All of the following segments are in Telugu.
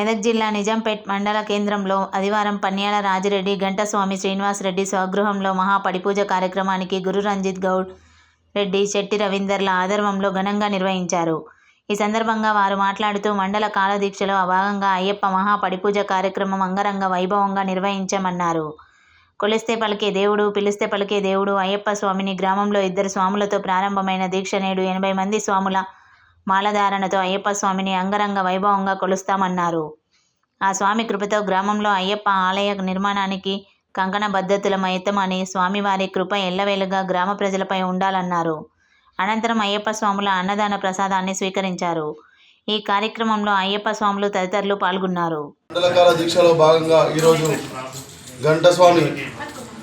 మెదక్ జిల్లా నిజాంపేట్ మండల కేంద్రంలో ఆదివారం పన్యాల రాజిరెడ్డి గంటస్వామి శ్రీనివాసరెడ్డి స్వగృహంలో మహా పడిపూజ కార్యక్రమానికి గురు రంజిత్ గౌడ్ రెడ్డి శెట్టి రవీందర్ల ఆధర్వంలో ఘనంగా నిర్వహించారు. ఈ సందర్భంగా వారు మాట్లాడుతూ మండల కాలదీక్షలో భాగంగా అయ్యప్ప మహా పడిపూజ కార్యక్రమం అంగరంగ వైభవంగా నిర్వహించామన్నారు. కొలిస్తే పలికే దేవుడు పిలిస్తే పలికే దేవుడు అయ్యప్ప స్వామిని గ్రామంలో ఇద్దరు స్వాములతో ప్రారంభమైన దీక్ష నేడు ఎనభై మంది స్వాముల మాలధారణతో అయ్యప్ప స్వామిని అంగరంగ వైభవంగా కొలుస్తామన్నారు. ఆ స్వామి కృపతో గ్రామంలో అయ్యప్ప ఆలయ నిర్మాణానికి కంకణ బద్ధతులమైతమని స్వామివారి కృప ఎల్లవేళగా గ్రామ ప్రజలపై ఉండాలన్నారు. అనంతరం అయ్యప్ప స్వాముల అన్నదాన ప్రసాదాన్ని స్వీకరించారు. ఈ కార్యక్రమంలో అయ్యప్ప స్వాములు తదితరులు పాల్గొన్నారు. మండలకాల దీక్షలో భాగంగా ఈరోజు గంటస్వామి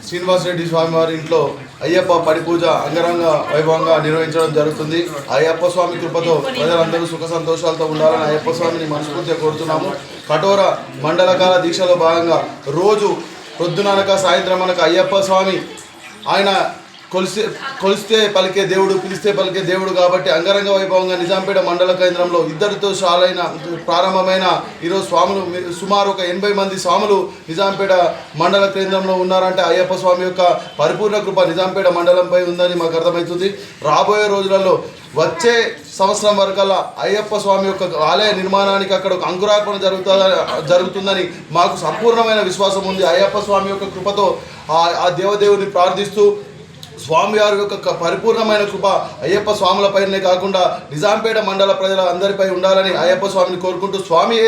శ్రీనివాసరెడ్డి స్వామి వారి ఇంట్లో అయ్యప్ప పడి పూజ అంగరంగ వైభవంగా నిర్వహించడం జరుగుతుంది. అయ్యప్ప స్వామి కృపతో ప్రజలందరూ సుఖ సంతోషాలతో ఉండాలని అయ్యప్ప స్వామిని మనస్ఫూర్తిగా కోరుతున్నాము. కఠోర మండలకాల దీక్షలో భాగంగా రోజు పొద్దుననక సాయంత్రం అనక అయ్యప్ప స్వామి ఆయన కొలిస్తే కొలిస్తే పలికే దేవుడు పిలిస్తే పలికే దేవుడు కాబట్టి అంగరంగ వైభవంగా నిజాంపేట మండల కేంద్రంలో ఇద్దరితో షాలైన ప్రారంభమైన ఈరోజు స్వాములు సుమారు ఒక ఎనభై మంది స్వాములు నిజాంపేట మండల కేంద్రంలో ఉన్నారంటే అయ్యప్ప స్వామి యొక్క పరిపూర్ణ కృప నిజాంపేట మండలంపై ఉందని మాకు అర్థమవుతుంది. రాబోయే రోజులలో వచ్చే సంవత్సరం వరకల్లా అయ్యప్ప స్వామి యొక్క ఆలయ నిర్మాణానికి అక్కడ ఒక అంకురార్పణ జరుగుతుందని జరుగుతుందని మాకు సంపూర్ణమైన విశ్వాసం ఉంది. అయ్యప్ప స్వామి యొక్క కృపతో ఆ ఆ దేవదేవుని ప్రార్థిస్తూ స్వామివారి యొక్క పరిపూర్ణమైన కృప అయ్యప్ప స్వాములపైనే కాకుండా నిజాంపేట మండల ప్రజల అందరిపై ఉండాలని అయ్యప్ప స్వామిని కోరుకుంటూ స్వామి